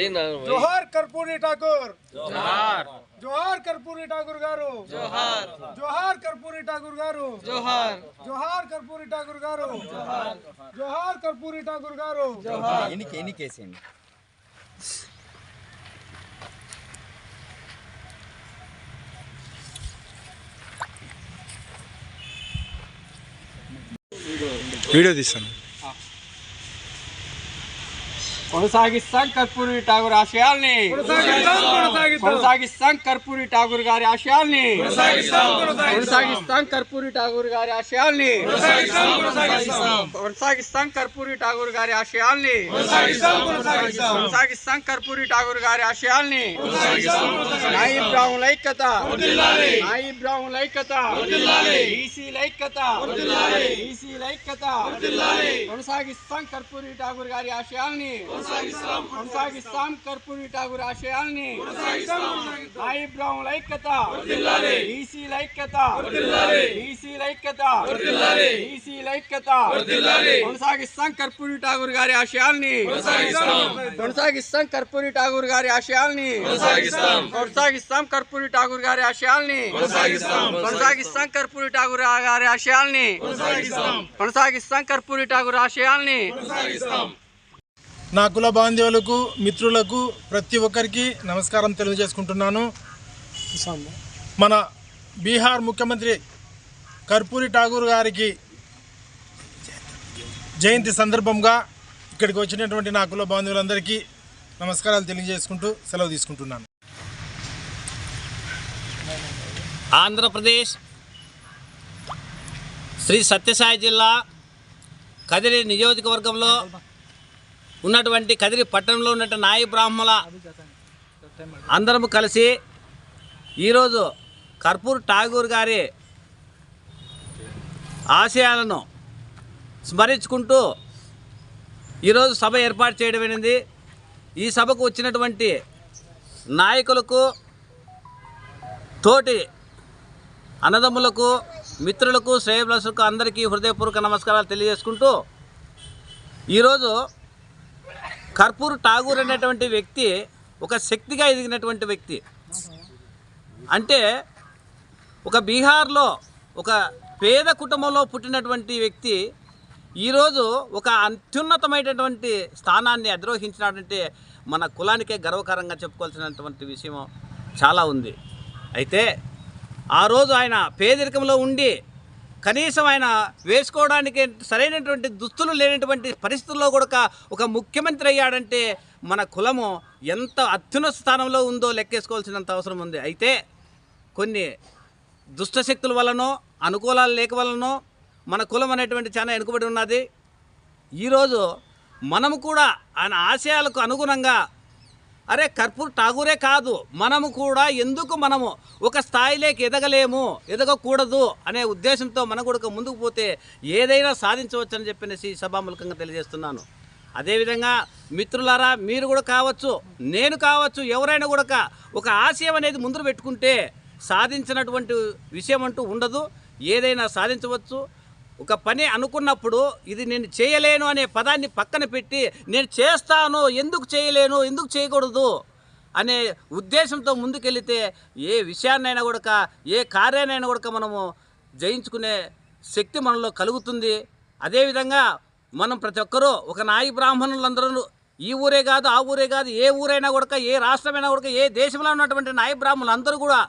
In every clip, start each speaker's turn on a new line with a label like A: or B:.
A: ఉండేది
B: ఏ నా
A: జోహార్ కర్పూరి ఠాకూర్ జోహార్ కర్పూరి ఠాకూర్ గారు జోహార్ కర్పూరి ఠాకూర్ గారు జోహార్ కర్పూరి ఠాకూర్ గారు జోహార్ కర్పూరి ఠాకూర్ గారు
C: ఎన్నిక ఎన్నికేసేయండి
A: వీడియో తీస్తాను
D: కొనసాగిస్తాం కర్పూరి ఠాగూర్ ఆశయాల్ని. కొనసాగిస్తాం కర్పూరి ఠాగూర్ గారి ఆశయాల్ని. కొనసాగిస్తాం కర్పూరి ఠాగూర్ గారి ఆశయాల్ని. కొనసాగిస్తాం కర్పూరి ఠాగూర్ గారి ఆశయాల్ని. కొనసాగిస్తాం కర్పూరి ఠాగూర్ గారి ఆశయాల్ని. నాయి బ్రాహ్మణ ఐక్యత. నాయి బ్రాహ్మణ ఐక్యత. ఈసీ ఐక్యత. ఈసీ ఐక్యత. కొనసాగిస్తాం. కర్పూరి ఠాగూర్ గారి ఆశయాల్ని. కొనసాగిస్తాం కర్పూరి ఠాగూర్ ఆశయాల్ని నాయి బ్రాహ్మణ ఐక్యత ఈసీ ఐక్యత ఈసీ ఐక్యత ఈసీ ఐక్యత కొనసాగిస్తాం కర్పూరి ఠాగూర్ గారి ఆశయాల్ని కొనసాగిస్తాం కర్పూరి ఠాగూర్ గారి ఆశయాల్ని కొనసాగిస్తాం కర్పూరి ఠాగూర్ గారి ఆశయాల్ని కొనసాగిస్తాం కర్పూరి ఠాగూర్ గారి ఆశయాల్ని కొనసాగిస్తాం కర్పూరి ఠాగూర్ ఆశయాల్ని
A: నా కుల బాంధవులకు మిత్రులకు ప్రతి ఒక్కరికి నమస్కారం తెలియజేసుకుంటున్నాను. మన బీహార్ ముఖ్యమంత్రి కర్పూరి ఠాగూర్ గారికి జయంతి సందర్భంగా ఇక్కడికి వచ్చినటువంటి నా కుల బాంధవులందరికీ నమస్కారాలు తెలియజేసుకుంటూ సెలవు తీసుకుంటున్నాను.
E: ఆంధ్రప్రదేశ్ శ్రీ సత్యసాయి జిల్లా కదిరి నియోజకవర్గంలో ఉన్నటువంటి కదిరి పట్టణంలో ఉన్నటువంటి నాయ బ్రాహ్మణ అందరము కలిసి ఈరోజు కర్పూర్ ఠాగూర్ గారి ఆశయాలను స్మరించుకుంటూ ఈరోజు సభ ఏర్పాటు చేయడమైనది ఈ సభకు వచ్చినటువంటి నాయకులకు తోటి అన్నదమ్ములకు మిత్రులకు శ్రేయభిలాషులకు అందరికీ హృదయపూర్వక నమస్కారాలు తెలియజేసుకుంటూ ఈరోజు కర్పూర్ ఠాగూర్ అనేటువంటి వ్యక్తి ఒక శక్తిగా ఎదిగినటువంటి వ్యక్తి. అంటే ఒక బీహార్లో ఒక పేద కుటుంబంలో పుట్టినటువంటి వ్యక్తి ఈరోజు ఒక అత్యున్నతమైనటువంటి స్థానాన్ని అధిరోహించినటువంటి మన కులానికే గర్వకారంగా చెప్పుకోవాల్సినటువంటి విషయం చాలా ఉంది. అయితే ఆ రోజు ఆయన పేదరికంలో ఉండి కనీసం ఆయన వేసుకోవడానికి సరైనటువంటి దుస్తులు లేనటువంటి పరిస్థితుల్లో కూడా ఒక ముఖ్యమంత్రి అయ్యాడంటే మన కులము ఎంత అత్యున్నత స్థానంలో ఉందో లెక్కేసుకోవాల్సినంత అవసరం ఉంది. అయితే కొన్ని దుష్టశక్తుల వలనో అనుకూలాలు లేక వలనో మన కులం అనేటువంటి చాలా వెనుకబడి ఉన్నది. ఈరోజు మనము కూడా ఆయన ఆశయాలకు అనుగుణంగా అరే కర్పూర్ ఠాగూరే కాదు మనము కూడా ఎందుకు మనము ఒక స్థాయిలోకి ఎదగలేము ఎదగకూడదు అనే ఉద్దేశంతో మన కూడా ముందుకు పోతే ఏదైనా సాధించవచ్చని చెప్పినసి సభాముఖంగా తెలియజేస్తున్నాను. అదేవిధంగా మిత్రులారా మీరు కూడా కావచ్చు నేను కావచ్చు ఎవరైనా కూడా ఒక ఆశయం అనేది ముందు పెట్టుకుంటే సాధించినటువంటి విషయం అంటూ ఉండదు. ఏదైనా సాధించవచ్చు. ఒక పని అనుకున్నప్పుడు ఇది నేను చేయలేను అనే పదాన్ని పక్కన పెట్టి నేను చేస్తాను ఎందుకు చేయలేను ఎందుకు చేయకూడదు అనే ఉద్దేశంతో ముందుకెళితే ఏ విషయాన్నైనా కూడా ఏ కార్యాన్నైనా కూడా మనము జయించుకునే శక్తి మనలో కలుగుతుంది. అదేవిధంగా మనం ప్రతి ఒక్కరూ ఒక నాయి బ్రాహ్మణులందరూ ఈ ఊరే కాదు ఆ ఊరే కాదు ఏ ఊరైనా కూడా ఏ రాష్ట్రమైనా కూడా ఏ దేశంలో ఉన్నటువంటి నాయి బ్రాహ్మణులందరూ కూడా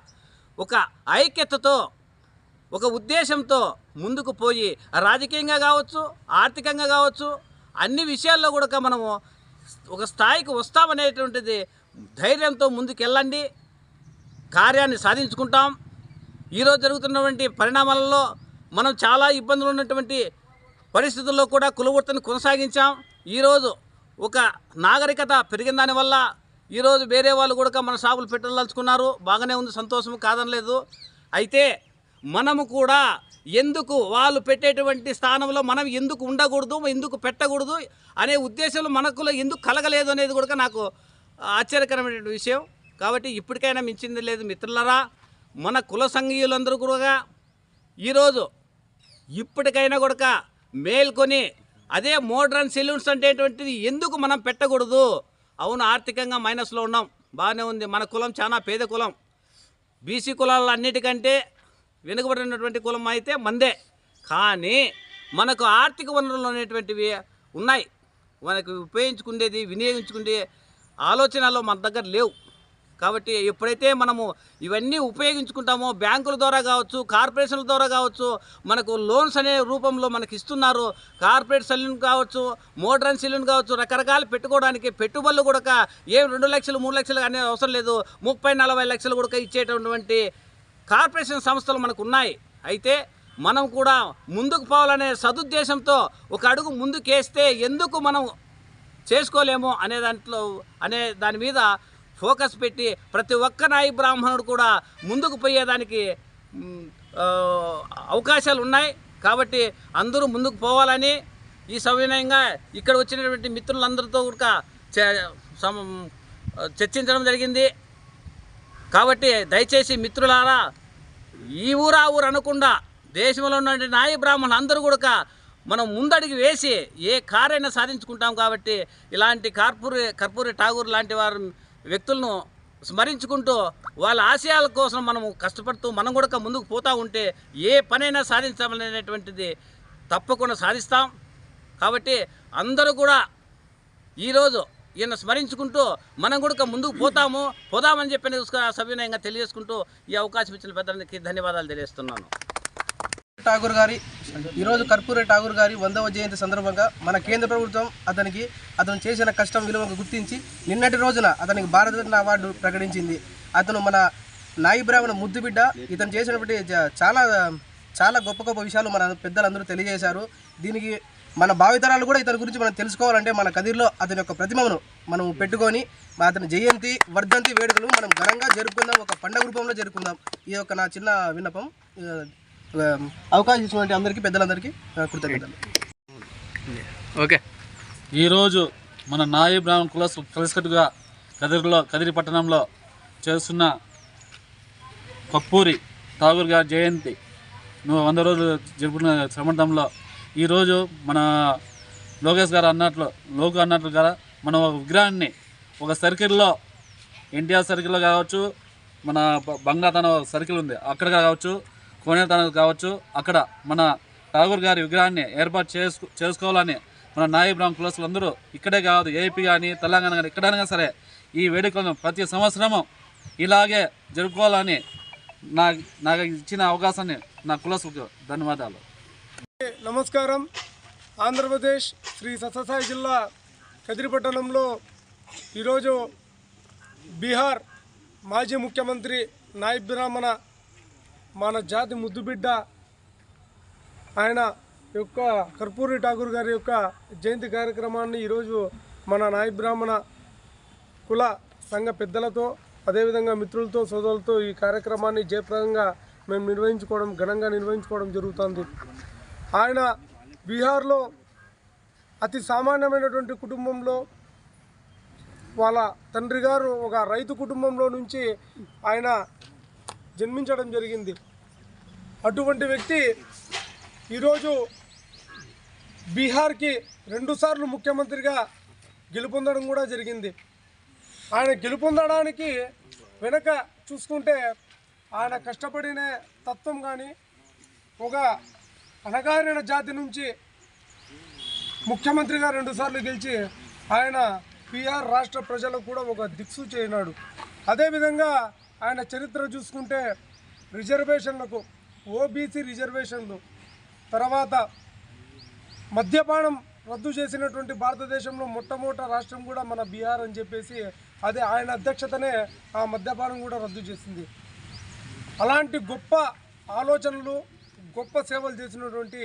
E: ఒక ఐక్యతతో ఒక ఉద్దేశంతో ముందుకు పోయి రాజకీయంగా కావచ్చు ఆర్థికంగా కావచ్చు అన్ని విషయాల్లో కూడా మనము ఒక స్థాయికి వస్తామనేటువంటిది ధైర్యంతో ముందుకెళ్ళండి. కార్యాన్ని సాధించుకుంటాం. ఈరోజు జరుగుతున్నటువంటి పరిణామాలలో మనం చాలా ఇబ్బందులు ఉన్నటువంటి పరిస్థితుల్లో కూడా కులవృత్తిని కొనసాగించాం. ఈరోజు ఒక నాగరికత పెరిగిన దానివల్ల ఈరోజు వేరే వాళ్ళు కూడా మన షాపులు పెట్టదలుచుకున్నారు. బాగానే ఉంది సంతోషం కాదనలేదు. అయితే మనము కూడా ఎందుకు వాళ్ళు పెట్టేటువంటి స్థానంలో మనం ఎందుకు ఉండకూడదు ఎందుకు పెట్టకూడదు అనే ఉద్దేశంలో మనకులో ఎందుకు కలగలేదు అనేది కూడా నాకు ఆశ్చర్యకరమైన విషయం. కాబట్టి ఇప్పటికైనా మించింది లేదు మిత్రులరా. మన కుల సంఘీయులందరూ కూడా ఈరోజు ఇప్పటికైనా కూడా మేల్కొని అదే మోడ్రన్ సెలూన్స్ అంటేటువంటిది ఎందుకు మనం పెట్టకూడదు? అవును ఆర్థికంగా మైనస్లో ఉన్నాం. బాగానే ఉంది. మన కులం చాలా పేద కులం. బీసీ కులాల అన్నిటికంటే వెనుకబడినటువంటి కులం అయితే మందే. కానీ మనకు ఆర్థిక వనరులు అనేటువంటివి ఉన్నాయి. మనకు ఉపయోగించుకునేది వినియోగించుకునే ఆలోచనలు మన దగ్గర లేవు. కాబట్టి ఎప్పుడైతే మనము ఇవన్నీ ఉపయోగించుకుంటామో బ్యాంకుల ద్వారా కావచ్చు కార్పొరేషన్ల ద్వారా కావచ్చు మనకు లోన్స్ అనే రూపంలో మనకి ఇస్తున్నారు. కార్పొరేట్ సెల్యూన్ కావచ్చు మోడ్రన్ సెల్యూన్ కావచ్చు రకరకాలు పెట్టుకోవడానికి పెట్టుబడులు కూడా ఏం రెండు లక్షలు మూడు లక్షలు అనే అవసరం లేదు. ముప్పై నలభై లక్షలు కూడా ఇచ్చేటటువంటి కార్పొరేషన్ సంస్థలు మనకు ఉన్నాయి అయితే మనం కూడా ముందుకు పోవాలనే సదుద్దేశంతో ఒక అడుగు ముందుకేస్తే ఎందుకు మనం చేసుకోలేము అనే దాంట్లో అనే దాని మీద ఫోకస్ పెట్టి ప్రతి ఒక్క నాయి బ్రాహ్మణుడు కూడా ముందుకు పోయేదానికి అవకాశాలు ఉన్నాయి కాబట్టి అందరూ ముందుకు పోవాలని ఈ సవినయంగా ఇక్కడ వచ్చినటువంటి మిత్రులందరితో కూడా చర్చించడం జరిగింది. కాబట్టి దయచేసి మిత్రులారా ఈ ఊరా ఊరు అనకుండా దేశంలో ఉన్న నాయ బ్రాహ్మణులు అందరూ కూడా మనం ముందడిగి వేసి ఏ కారైనా సాధించుకుంటాం కాబట్టి ఇలాంటి కార్పూరి కర్పూరి ఠాగూర్ లాంటి వారు వ్యక్తులను స్మరించుకుంటూ వాళ్ళ ఆశయాల కోసం మనము కష్టపడుతూ మనం కూడా ముందుకు పోతూ ఉంటే ఏ పనైనా సాధించాలనేటువంటిది తప్పకుండా సాధిస్తాం. కాబట్టి అందరూ కూడా ఈరోజు ఈయన స్మరించుకుంటూ మనం కూడా ముందుకు పోతాము పోదామని చెప్పి సవినయంగా తెలియజేసుకుంటూ ఈ అవకాశం ఇచ్చిన పెద్దలకి ధన్యవాదాలు తెలియజేస్తున్నాను.
B: ఠాగూర్ గారి ఈరోజు కర్పూరి ఠాగూర్ గారి వందవ జయంతి సందర్భంగా మన కేంద్ర ప్రభుత్వం అతనికి అతను చేసిన కష్టం విలువను గుర్తించి నిన్నటి రోజున అతనికి భారతరత్న అవార్డు ప్రకటించింది. అతను మన నాయి బ్రాహ్మణ ముద్దు బిడ్డ ఇతను చేసినటువంటి చాలా చాలా గొప్ప గొప్ప విషయాలు మన పెద్దలందరూ తెలియజేశారు. దీనికి మన భావితరాలు కూడా ఇతని గురించి మనం తెలుసుకోవాలంటే మన కదిర్లో అతని యొక్క ప్రతిమను మనం పెట్టుకొని అతని జయంతి వర్ధంతి వేడుకలు మనం ఘనంగా జరుపుకుందాం. ఒక పండగ రూపంలో జరుపుకుందాం. ఇది ఒక నా చిన్న విన్నపం. అవకాశం ఇచ్చినటువంటి అందరికీ పెద్దలందరికీ కృతజ్ఞతలు.
D: ఓకే.
F: ఈరోజు మన నాయి బ్రాహ్మణ కుల కలిసికట్టుగా కదిరిలో కదిరి పట్టణంలో చేస్తున్న కప్పూరి ఠాగూర్ గారి జయంతి. నువ్వు వంద రోజులు జరుపుకున్న సంబంధంలో ఈరోజు మన లోకేష్ గారు అన్నట్లు లోకు అన్నట్లు కదా మనం ఒక విగ్రహాన్ని ఒక సర్కిల్లో ఎన్టీఆర్ సర్కిల్లో కావచ్చు మన బ- బంగాతన సర్కిల్ ఉంది అక్కడ కావచ్చు కోనేతన కావచ్చు అక్కడ మన ఠాగూర్ గారి విగ్రహాన్ని ఏర్పాటు చేసుకు చేసుకోవాలని మన నాయి బ్రాహ్మణ కులస్తులు అందరూ ఇక్కడే కాదు ఏపీ కానీ తెలంగాణ కానీ ఎక్కడైనా సరే ఈ వేడుకలను ప్రతి సంవత్సరము ఇలాగే జరుపుకోవాలని నా నాకు ఇచ్చిన అవకాశాన్ని నా కులసుకు ధన్యవాదాలు.
A: నమస్కారం. ఆంధ్రప్రదేశ్ శ్రీ సత్యసాయి జిల్లా కదిరిపట్టణంలో ఈరోజు బీహార్ మాజీ ముఖ్యమంత్రి నాయబ్ బ్రాహ్మణ మన జాతి ముద్దుబిడ్డ ఆయన యొక్క కర్పూరి ఠాకూర్ గారి యొక్క జయంతి కార్యక్రమాన్ని ఈరోజు మన నాయబ్ బ్రాహ్మణ కుల సంఘ పెద్దలతో అదేవిధంగా మిత్రులతో సోదరులతో ఈ కార్యక్రమాన్ని జయప్రదంగా మేము నిర్వహించుకోవడం ఘనంగా నిర్వహించుకోవడం జరుగుతుంది. ఆయన బీహార్లో అతి సామాన్యమైనటువంటి కుటుంబంలో వాళ్ళ తండ్రి గారు ఒక రైతు కుటుంబంలో నుంచి ఆయన జన్మించడం జరిగింది. అటువంటి వ్యక్తి ఈరోజు బీహార్కి రెండుసార్లు ముఖ్యమంత్రిగా గెలుపొందడం కూడా జరిగింది. ఆయన గెలుపొందడానికి వెనక చూసుకుంటే ఆయన కష్టపడిన తత్వం కానీ ఒక అణగారిన జాతి నుంచి ముఖ్యమంత్రిగా రెండుసార్లు గెలిచి ఆయన బీహార్ రాష్ట్ర ప్రజలకు కూడా ఒక దిక్సూచి అయినాడు అదేవిధంగా ఆయన చరిత్ర చూసుకుంటే రిజర్వేషన్లకు ఓబీసీ రిజర్వేషన్లు తర్వాత మద్యపానం రద్దు చేసినటువంటి భారతదేశంలో మొట్టమొదట రాష్ట్రం కూడా మన బీహార్ అని చెప్పేసి అదే ఆయన అధ్యక్షతనే ఆ మద్యపానం కూడా రద్దు చేసింది. అలాంటి గొప్ప ఆలోచనలు గొప్ప సేవలు చేసినటువంటి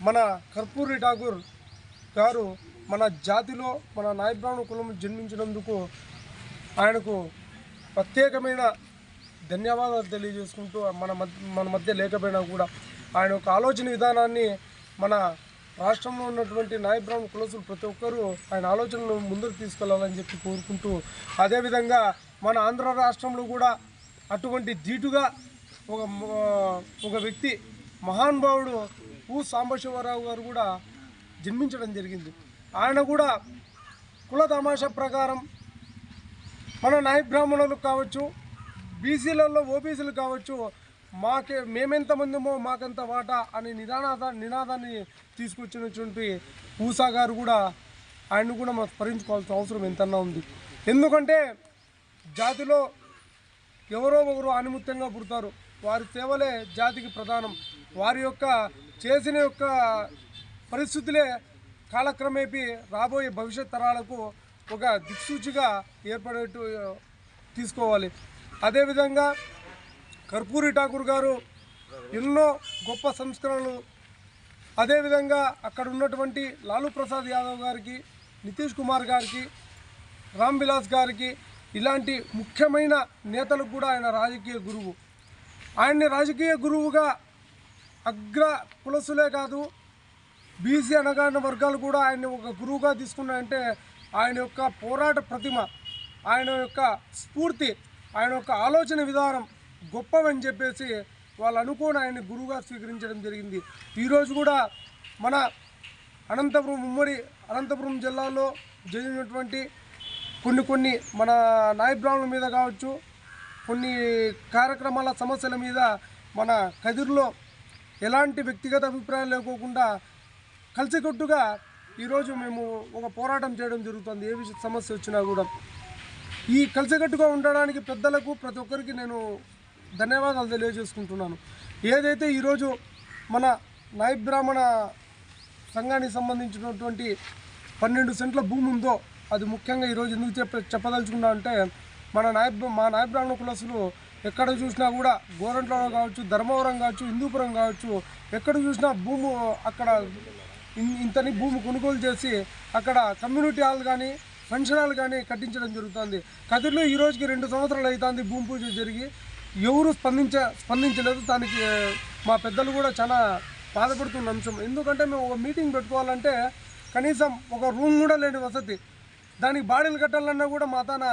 A: మన కర్పూరి ఠాగూర్ గారు మన జాతిలో మన నాయబ్రాహ్మణ కులం జన్మించినందుకు ఆయనకు ప్రత్యేకమైన ధన్యవాదాలు తెలియజేసుకుంటూ మన మన మధ్య లేకపోయినా కూడా ఆయన యొక్క ఆలోచన విధానాన్ని మన రాష్ట్రంలో ఉన్నటువంటి నాయబ్రాహ్మణ కులసులు ప్రతి ఒక్కరూ ఆయన ఆలోచనలు ముందుకు తీసుకెళ్ళాలని చెప్పి కోరుకుంటూ అదేవిధంగా మన ఆంధ్ర రాష్ట్రంలో కూడా అటువంటి ధీటుగా ఒక ఒక వ్యక్తి మహానుభావుడు ఊ సాంబశివరావు గారు కూడా జన్మించడం జరిగింది. ఆయన కూడా కుల తమాషా ప్రకారం మన నాయబ్రాహ్మణులు కావచ్చు బీసీలలో ఓబీసీలు కావచ్చు మాకే మేమెంతమందిమో మాకంత వాటా అని నినాద నినాదాన్ని తీసుకొచ్చినటువంటి ఊసా గారు కూడా ఆయన్ని కూడా మనం స్మరించుకోవాల్సిన అవసరం ఎంతన్నా ఉంది. ఎందుకంటే జాతిలో ఎవరో ఒకరు ఆనిముత్యంగా పుడతారు. వారి సేవలే జాతికి ప్రధానం. వారి యొక్క చేసిన యొక్క పరిస్థితులే కాలక్రమేపీ రాబోయే భవిష్యత్ తరాలకు ఒక దిక్సూచిగా ఏర్పడేట్టు తీసుకోవాలి. అదేవిధంగా కర్పూరి ఠాకూర్ గారు ఎన్నో గొప్ప సంస్కరణలు అదేవిధంగా అక్కడ ఉన్నటువంటి లాలూ ప్రసాద్ యాదవ్ గారికి నితీష్ కుమార్ గారికి రామ్ విలాస్ గారికి ఇలాంటి ముఖ్యమైన నేతలకు కూడా ఆయన రాజకీయ గురువు. ఆయన్ని రాజకీయ గురువుగా అగ్ర కులసులే కాదు బీసీ అనగాన వర్గాలు కూడా ఆయన్ని ఒక గురువుగా తీసుకున్నాయంటే ఆయన యొక్క పోరాట ప్రతిమ ఆయన యొక్క స్ఫూర్తి ఆయన యొక్క ఆలోచన విధానం గొప్పవని చెప్పేసి వాళ్ళు అనుకోని ఆయన్ని గురువుగా స్వీకరించడం జరిగింది. ఈరోజు కూడా మన అనంతపురం ఉమ్మడి అనంతపురం జిల్లాలో జరిగినటువంటి కొన్ని కొన్ని మన నాయ బ్రాహ్మణుల మీద కావచ్చు కొన్ని కార్యక్రమాల సమస్యల మీద మన కదిర్లో ఎలాంటి వ్యక్తిగత అభిప్రాయాలు లేకోకుండా కలిసికట్టుగా ఈరోజు మేము ఒక పోరాటం చేయడం జరుగుతుంది. ఏ విషయ సమస్య వచ్చినా కూడా. ఈ కలిసికట్టుగా ఉండడానికి పెద్దలకు ప్రతి ఒక్కరికి నేను ధన్యవాదాలు తెలియజేసుకుంటున్నాను. ఏదైతే ఈరోజు మన నాయ బ్రాహ్మణ సంఘానికి సంబంధించినటువంటి పన్నెండు సెంట్ల భూమి ఉందో అది ముఖ్యంగా ఈరోజు ఎందుకు చెప్ప చెప్పదలుచుకున్నా అంటే మన నాయ మా నాయబ్రాహ్మణ కులసులు ఎక్కడ చూసినా కూడా గోరంట్లో కావచ్చు ధర్మవరం కావచ్చు హిందూపురం కావచ్చు ఎక్కడ చూసినా భూము అక్కడ ఇంతని భూమి కొనుగోలు చేసి అక్కడ కమ్యూనిటీ హాల్ కానీ ఫంక్షన్ హాల్ కానీ కట్టించడం జరుగుతుంది. కదిరిలో ఈ రోజుకి రెండు సంవత్సరాలు అవుతుంది భూమి పూజ జరిగి. ఎవరు స్పందించ స్పందించలేదు. దానికి మా పెద్దలు కూడా చాలా బాధపడుతున్న అంశం. ఎందుకంటే మేము ఒక మీటింగ్ పెట్టుకోవాలంటే కనీసం ఒక రూమ్ కూడా లేని వసతి. దానికి బాడీలు కట్టాలన్నా కూడా మా తాన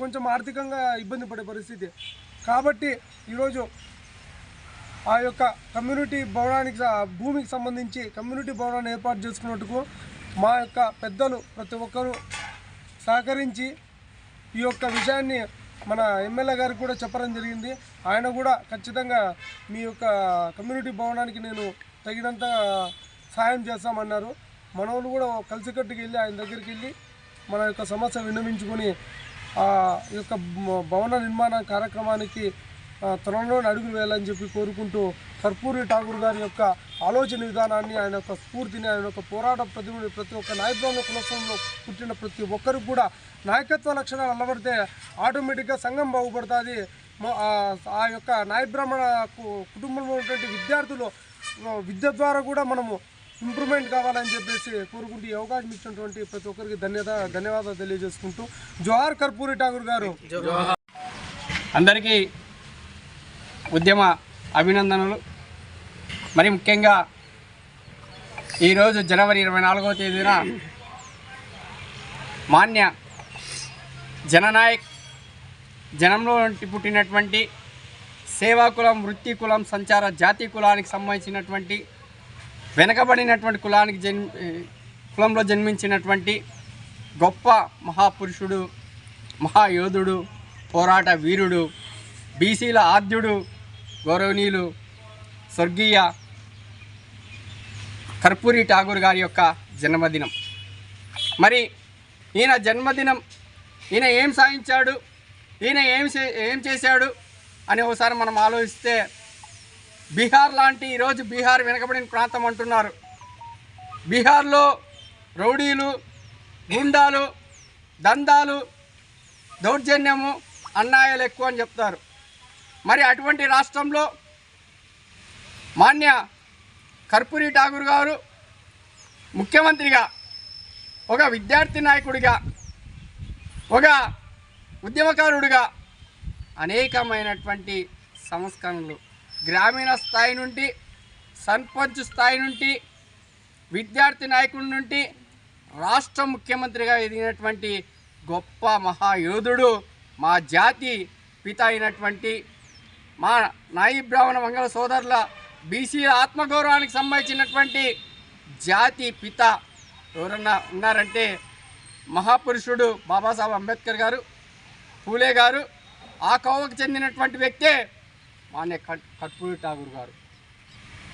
A: కొంచెం ఆర్థికంగా ఇబ్బంది పడే పరిస్థితి. కాబట్టి ఈరోజు ఆ యొక్క కమ్యూనిటీ భవనానికి భూమికి సంబంధించి కమ్యూనిటీ భవనాన్ని ఏర్పాటు చేసుకున్నట్టుకు మా యొక్క పెద్దలు ప్రతి ఒక్కరూ సహకరించి ఈ యొక్క విషయాన్ని మన ఎమ్మెల్యే గారికి కూడా చెప్పడం జరిగింది. ఆయన కూడా ఖచ్చితంగా మీ యొక్క కమ్యూనిటీ భవనానికి నేను తగినంత సాయం చేస్తామన్నారు. మనవాళ్ళు కూడా కలిసికట్టుకు వెళ్ళి ఆయన దగ్గరికి వెళ్ళి మన యొక్క సమస్య విన్నవించుకొని ఆ యొక్క భవన నిర్మాణ కార్యక్రమానికి త్వరలోనే అడుగులు వేయాలని చెప్పి కోరుకుంటూ కర్పూరి ఠాగూర్ గారి యొక్క ఆలోచన విధానాన్ని ఆయన యొక్క స్ఫూర్తిని ఆయన యొక్క పోరాట ప్రతిభని ప్రతి ఒక్క నాయకుల కులసంలో పుట్టిన ప్రతి ఒక్కరికి కూడా నాయకత్వ లక్షణాలు అలవడితే ఆటోమేటిక్గా సంఘం బాగుపడుతుంది. ఆ- యొక్క నాయ బ్రాహ్మణ కు- కుటుంబంలో ఉన్నటువంటి విద్యార్థులు విద్య ద్వారా కూడా మనము ఇంప్రూవ్మెంట్ కావాలని చెప్పేసి కోరుకుంటూ ఈ అవకాశం ఇచ్చినటువంటి ప్రతి ఒక్కరికి ధన్యత ధన్యవాదాలు తెలియజేసుకుంటూ జోహార్ కర్పూరి ఠాగూర్ గారు.
D: అందరికీ ఉద్యమ అభినందనలు. మరి ముఖ్యంగా ఈరోజు జనవరి ఇరవై నాలుగవ తేదీన మాన్య జననాయక్ జనంలో పుట్టినటువంటి సేవా కులం వృత్తి కులం సంచార జాతి కులానికి సంబంధించినటువంటి వెనకబడినటువంటి కులానికి జన్ కులంలో జన్మించినటువంటి గొప్ప మహాపురుషుడు మహాయోధుడు పోరాట వీరుడు బీసీల ఆద్యుడు గౌరవనీయులు స్వర్గీయ కర్పూరి ఠాగూర్ గారి యొక్క జన్మదినం. మరి ఈయన జన్మదినం ఈయన ఏం సాధించాడు ఈయన ఏం చే- ఏం చేశాడు అని ఒకసారి మనం ఆలోచిస్తే బీహార్ లాంటి ఈరోజు బీహార్ వెనకబడిన ప్రాంతం అంటున్నారు. బీహార్లో రౌడీలు గుండాలు దందాలు దౌర్జన్యము అన్యాయాలు ఎక్కువ అని చెప్తారు. మరి అటువంటి రాష్ట్రంలో మాన్య కర్పూరి ఠాగూర్ గారు ముఖ్యమంత్రిగా ఒక విద్యార్థి నాయకుడిగా ఒక ఉద్యమకారుడిగా అనేకమైనటువంటి సంస్కరణలు గ్రామీణ స్థాయి నుండి సర్పంచ్ స్థాయి నుండి విద్యార్థి నాయకుడి నుండి రాష్ట్ర ముఖ్యమంత్రిగా ఎదిగినటువంటి గొప్ప మహాయోధుడు మా జాతి పిత అయినటువంటి మా నాయి బ్రాహ్మణ మంగళ సోదరుల బీసీ ఆత్మగౌరవానికి సంబంధించినటువంటి జాతి పిత ఎవరన్నా ఉన్నారంటే మహాపురుషుడు బాబాసాహెబ్ అంబేద్కర్ గారు పూలే గారు ఆ కోవకు చెందినటువంటి వ్యక్తే మాన్య కర్- కర్పూరి ఠాగూర్ గారు.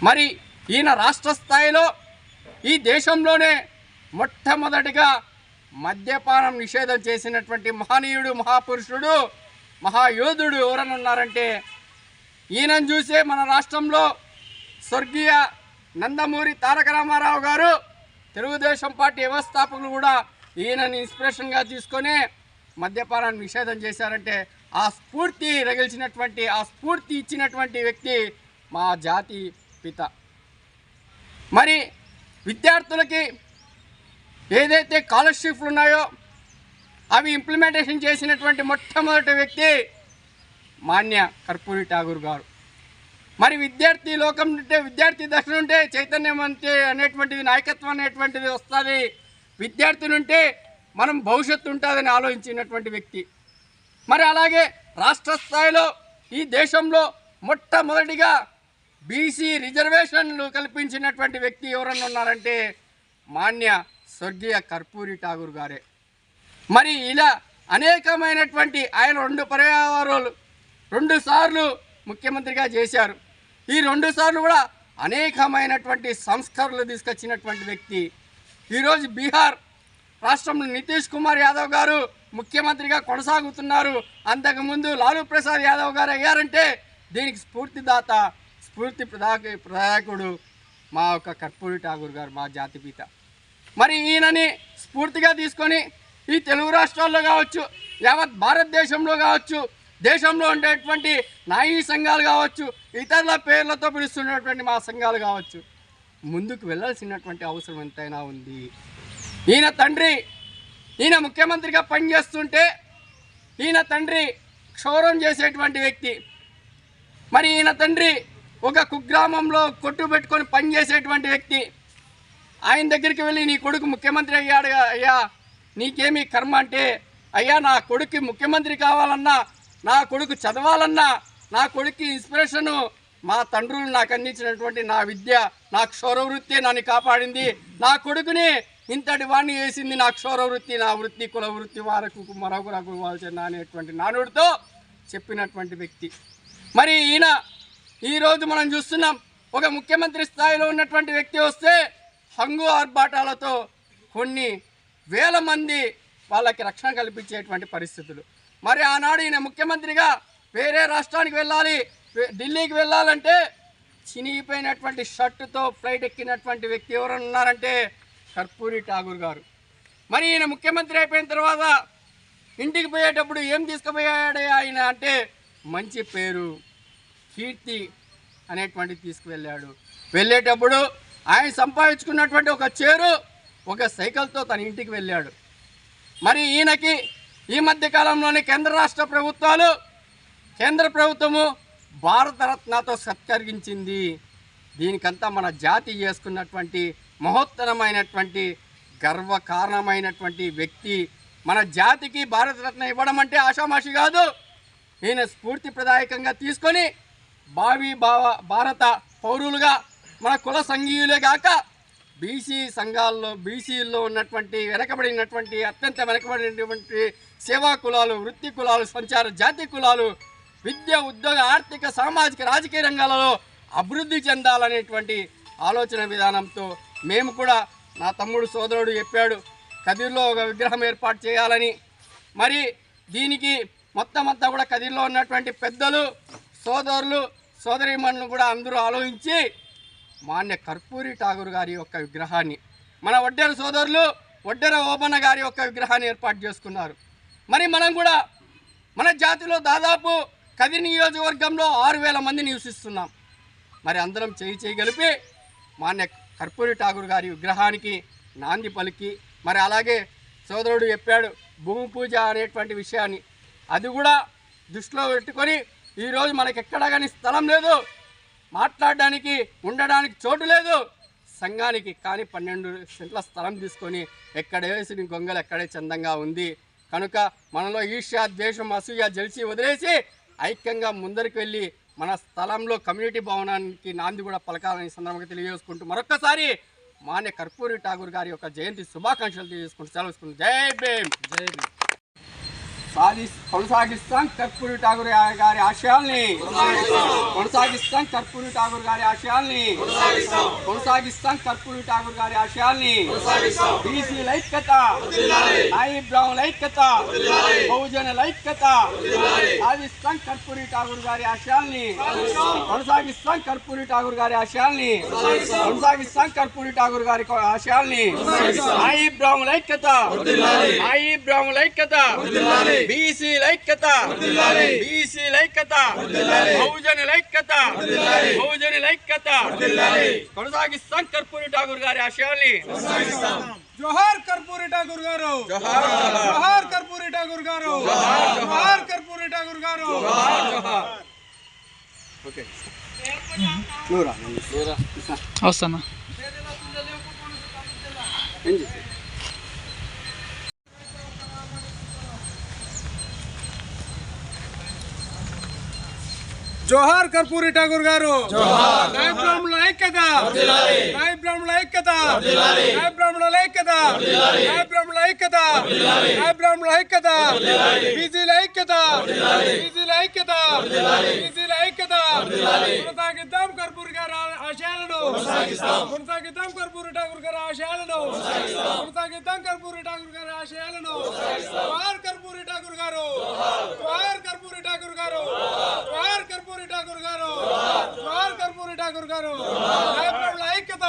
D: మరి ఈయన రాష్ట్ర స్థాయిలో ఈ దేశంలోనే మొట్టమొదటిగా మద్యపానం నిషేధం చేసినటువంటి మహనీయుడు మహాపురుషుడు మహాయోధుడు ఎవరని ఉన్నారంటే ఈయనను చూసే మన రాష్ట్రంలో స్వర్గీయ నందమూరి తారక రామారావు గారు తెలుగుదేశం పార్టీ వ్యవస్థాపకులు కూడా ఈయనని ఇన్స్పిరేషన్గా తీసుకొని మద్యపానాన్ని నిషేధం చేశారంటే ఆ స్ఫూర్తి రగిల్చినటువంటి ఆ స్ఫూర్తి ఇచ్చినటువంటి వ్యక్తి మా జాతి పిత. మరి విద్యార్థులకి ఏదైతే స్కాలర్షిప్లు ఉన్నాయో అవి ఇంప్లిమెంటేషన్ చేసినటువంటి మొట్టమొదటి వ్యక్తి మాన్య కర్పూరి ఠాగూర్ గారు. మరి విద్యార్థి లోకం ఉంటే విద్యార్థి దశ ఉంటే చైతన్యం అనేటువంటిది నాయకత్వం అనేటువంటిది వస్తుంది. విద్యార్థి నుంటే మనం భవిష్యత్తు ఉంటుందని ఆలోచించినటువంటి వ్యక్తి. మరి అలాగే రాష్ట్ర స్థాయిలో ఈ దేశంలో మొట్టమొదటిగా బీసీ రిజర్వేషన్లు కల్పించినటువంటి వ్యక్తి ఎవరన్నా ఉన్నారంటే మాన్య స్వర్గీయ కర్పూరి ఠాగూర్ గారే. మరి ఇలా అనేకమైనటువంటి ఆయన రెండు పర్యావరణాలు రెండు సార్లు ముఖ్యమంత్రిగా చేశారు. ఈ రెండు సార్లు కూడా అనేకమైనటువంటి సంస్కరణలు తీసుకొచ్చినటువంటి వ్యక్తి. ఈరోజు బీహార్ రాష్ట్రంలో నితీష్ కుమార్ యాదవ్ గారు ముఖ్యమంత్రిగా కొనసాగుతున్నారు. అంతకుముందు లాలూ ప్రసాద్ యాదవ్ గారు అయ్యారంటే దీనికి స్ఫూర్తిదాత స్ఫూర్తి ప్రదాక ప్రదాయకుడు మా యొక్క కర్పూరి ఠాగూర్ గారు మా జాతిపిత మరి ఈయనని స్ఫూర్తిగా తీసుకొని ఈ తెలుగు రాష్ట్రాల్లో కావచ్చు యావత్ భారతదేశంలో కావచ్చు దేశంలో ఉండేటువంటి నాయీ సంఘాలు కావచ్చు ఇతరుల పేర్లతో పిలుస్తున్నటువంటి మా సంఘాలు కావచ్చు ముందుకు వెళ్ళాల్సినటువంటి అవసరం ఎంతైనా ఉంది. ఈయన తండ్రి ఈయన ముఖ్యమంత్రిగా పనిచేస్తుంటే ఈయన తండ్రి క్షౌరం చేసేటువంటి వ్యక్తి. మరి ఈయన తండ్రి ఒక కుగ్రామంలో కొట్టు పెట్టుకొని పనిచేసేటువంటి వ్యక్తి. ఆయన దగ్గరికి వెళ్ళి నీ కొడుకు ముఖ్యమంత్రి అయ్యాడు అయ్యా నీకేమి కర్మ అంటే అయ్యా నా కొడుకు ముఖ్యమంత్రి కావాలన్నా నా కొడుకు చదవాలన్నా నా కొడుకు ఇన్స్పిరేషను మా తండ్రులు నాకు అందించినటువంటి నా విద్య నా క్షౌరవృత్తి నన్ను కాపాడింది. నా కొడుకుని ఇంతటి వాణ్ణి వేసింది నా క్షౌరవృత్తి నా వృత్తి కుల వృత్తి వారకు మరొకరకు వాల్సిన అనేటువంటి నానుడితో చెప్పినటువంటి వ్యక్తి. మరి ఈయన ఈరోజు మనం చూస్తున్నాం ఒక ముఖ్యమంత్రి స్థాయిలో ఉన్నటువంటి వ్యక్తి వస్తే హంగు ఆర్భాటాలతో కొన్ని వేల మంది వాళ్ళకి రక్షణ కల్పించేటువంటి పరిస్థితులు. మరి ఆనాడు ఈయన ముఖ్యమంత్రిగా వేరే రాష్ట్రానికి వెళ్ళాలి ఢిల్లీకి వెళ్ళాలంటే చినిగిపోయినటువంటి షర్టుతో ఫ్లైట్ ఎక్కినటువంటి వ్యక్తి ఎవరైనా ఉన్నారంటే కర్పూరి ఠాగూర్ గారు. మరి ఈయన ముఖ్యమంత్రి అయిపోయిన తర్వాత ఇంటికి పోయేటప్పుడు ఏం తీసుకుపోయాడే ఆయన అంటే మంచి పేరు కీర్తి అనేటువంటిది తీసుకువెళ్ళాడు. వెళ్ళేటప్పుడు ఆయన సంపాదించుకున్నటువంటి ఒక చేరు ఒక సైకిల్తో తన ఇంటికి వెళ్ళాడు. మరి ఈయనకి ఈ మధ్య కాలంలోనే కేంద్ర రాష్ట్ర ప్రభుత్వాలు కేంద్ర ప్రభుత్వము భారతరత్నతో సత్కరించింది దీనికంతా మన జాతి చేసుకున్నటువంటి మహోత్తరమైనటువంటి గర్వకారణమైనటువంటి వ్యక్తి మన జాతికి భారతరత్న ఇవ్వడం అంటే ఆషామాషి కాదు. ఈయన స్ఫూర్తి ప్రదాయకంగా తీసుకొని భావి భావ భారత పౌరులుగా మన కుల సంఘీయులే కాక బీసీ సంఘాల్లో బీసీల్లో ఉన్నటువంటి వెనకబడినటువంటి అత్యంత వెనకబడినటువంటి సేవా కులాలు వృత్తి కులాలు సంచార జాతి కులాలు విద్య ఉద్యోగ ఆర్థిక సామాజిక రాజకీయ రంగాలలో అభివృద్ధి చెందాలనేటువంటి ఆలోచన విధానంతో మేము కూడా నా తమ్ముడు సోదరుడు చెప్పాడు కదిర్లో ఒక విగ్రహం ఏర్పాటు చేయాలని. మరి దీనికి మొత్తం అంతా కూడా కదిర్లో ఉన్నటువంటి పెద్దలు సోదరులు సోదరిమణులు కూడా అందరూ ఆలోచించి మాన్య కర్పూరి ఠాగూర్ గారి యొక్క విగ్రహాన్ని మన వడ్డెర సోదరులు వడ్డెర ఓబన్న గారి యొక్క విగ్రహాన్ని ఏర్పాటు చేసుకున్నారు. మరి మనం కూడా మన జాతిలో దాదాపు కది నియోజకవర్గంలో ఆరు వేల మంది నివసిస్తున్నాం. మరి అందరం చేయి చేయి కలిపి మాన్య కర్పూరి ఠాగూర్ గారి విగ్రహానికి నాంది పలికి మరి అలాగే సోదరుడు చెప్పాడు భూమి పూజ అనేటువంటి విషయాన్ని. అది కూడా దృష్టిలో పెట్టుకొని ఈరోజు మనకి ఎక్కడా కానీ స్థలం లేదు మాట్లాడడానికి ఉండడానికి చోటు లేదు. సంఘానికి కానీ పన్నెండు సెంట్ల స్థలం తీసుకొని ఎక్కడ వేసిన గొంగలు ఎక్కడే చందంగా ఉంది. కనుక మనలో ఈర్ష్య ద్వేషం అసూయ జలిసి వదిలేసి ఐక్యంగా ముందరికి వెళ్ళి మన స్థలంలో కమ్యూనిటీ భవనానికి నాంది కూడా పలకాలని సందర్భంగా తెలియజేసుకుంటూ మరొక్కసారి మాన్య కర్పూరి ఠాగూర్ గారి యొక్క జయంతి శుభాకాంక్షలు తెలియజేసుకుంటూ సెలవు జై భీమ్. జై భీమ్. కొనసాగిస్తాం కర్పూరి ఠాగూర్ గారి ఆశయాల్ని కొనసాగిస్తాం కర్పూరి ఠాగూర్ గారి ఆశయాల్ని కొనసాగిస్తాం కర్పూరి ఠాగూర్ గారి ఆశయాల్ని బీసీ ఐక్యత నాయి బ్రాహ్మణ ఐక్యత బహుజన ఐక్యత సాధిస్తాం కర్పూరి ఠాగూర్ గారి ఆశయాల్ని కొనసాగిస్తాం కర్పూరి ఠాగూర్ గారి ఆశయాల్ని కొనసాగిస్తాం కర్పూరి ఠాగూర్ గారి ఆశయాల్ని నాయి బ్రాహ్మణ ఐక్యత నాయి బ్రాహ్మణ ఐక్యత బీసీ ఐక్యత బీసీ ఐక్యత బహుజన ఐక్యత బహుజన ఐక్యత కొనసాగిస్తాం కర్పూరి ఠాగూర్ గారి ఆశయాల్ని
A: జోహార్ కర్పూరి ఠాగూర్ గారు జోహార్ కర్పూరి ఠాగూర్ గారు జోహార్ కర్పూరి ఠాగూర్ గారు
D: ఓకే నూరా
G: వస్తానా
D: ఏం చేసి
A: జోహార్ కర్పూరి ఠాగూర్ గారు నాయ బ్రాహ్మణుల ఐక్యత నాయ బ్రాహ్మణుల ఐక్యత నాయ బ్రాహ్మణుల ఐక్యత నాయ బ్రాహ్మణుల ఐక్యత నాయ బ్రాహ్మణుల ఐక్యత బీసీల ఐక్యత బీసీల ఐక్యత బీసీల ఐక్యత కొనసాగిద్దాం కర్పూరి గారి ఆశయాలను కొనసాగిద్దాం కర్పూరి ఠాగూర్ గారి ఆశయాలను. కొనసాగిద్దాం కర్పూరి ఠాగూర్ గారి ఆశయాలను. జోహార్ కర్పూరి ఠాగూర్ గారు. జోహార్ కర్పూరి ఠాగూర్ గారు. జోహార్ కర్పూరి ఠాగూర్ గారు. జోహార్ కర్పూరి ఠాగూర్ గారు. ఐక్యత.